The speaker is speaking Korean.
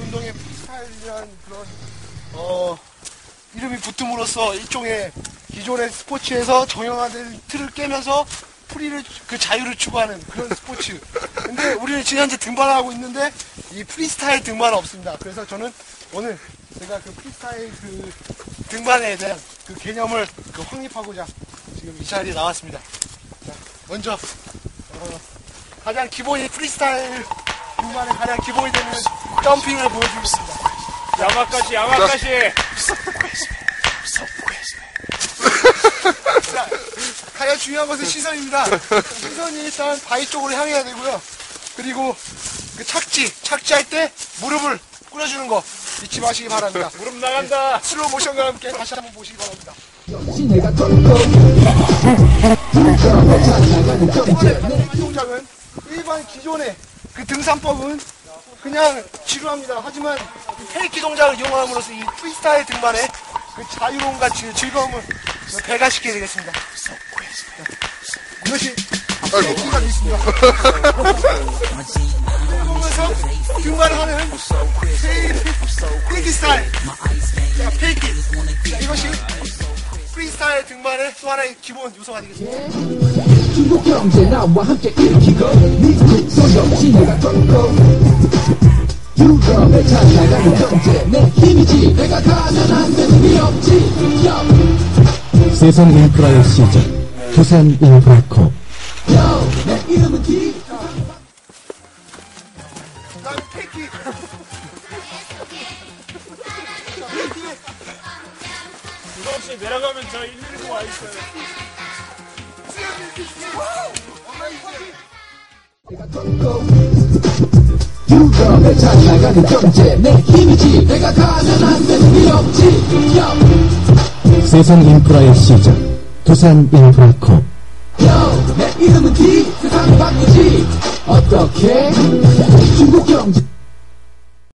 운동의 프리스타일이라는 그런 어 이름이 붙음으로써 일종의 기존의 스포츠에서 정형화된 틀을 깨면서 프리를 그 자유를 추구하는 그런 스포츠. 근데 우리는 지금 현재 등반을 하고 있는데 이 프리스타일 등반은 없습니다. 그래서 저는 오늘 제가 그 프리스타일 그 등반에 대한 그 개념을 그 확립하고자 지금 이 자리에 나왔습니다. 자, 먼저 어, 가장 기본이 프리스타일 등반의 가장 기본이 되는 점핑을 보여드리겠습니다. 야마까시 야마까시 자, 가장 중요한 것은 시선입니다. 시선이 일단 바위 쪽으로 향해야 되고요. 그리고 그 착지, 착지할 때 무릎을 꾸려주는 거 잊지 마시기 바랍니다. 무릎 나간다 슬로우 모션과 함께 다시 한번 보시기 바랍니다. 이번에 이 동작은 일반 기존의 그 등산법은 그냥 지루합니다. 하지만 이 페이키 동작을 이용함으로써 이 프리스타일 등반의 그 자유로움과 즐- 즐거움을 배가시키게 되겠습니다. 이것이. 동작이 있습니다. 보면서 등반을 하는 페이키, 페이키 스타일. 자, 페이키. 자, 이것이 프리스타일 등반의 또 하나의 기본 요소가 되겠습니다. 중국 경제 나와 함께 일으키고 미국 소용지 내가 쫓고 유럽에 잘 나가는 경제 내 힘이지 내가 일 없지 요, 세상 인프라의 시작 부산 인프라코. 요, 내 이름은 기 혹시 내려가면 저 119 와 있어요 유럽에 잘 나가는 경제. 내 힘이지. 내가 가면 안 되는 일 없지. 요, 세상 인프라의 시작. 부산 인프라코 요, 내 이름은 기 세상 바꾸지. 어떻게? 중국 경제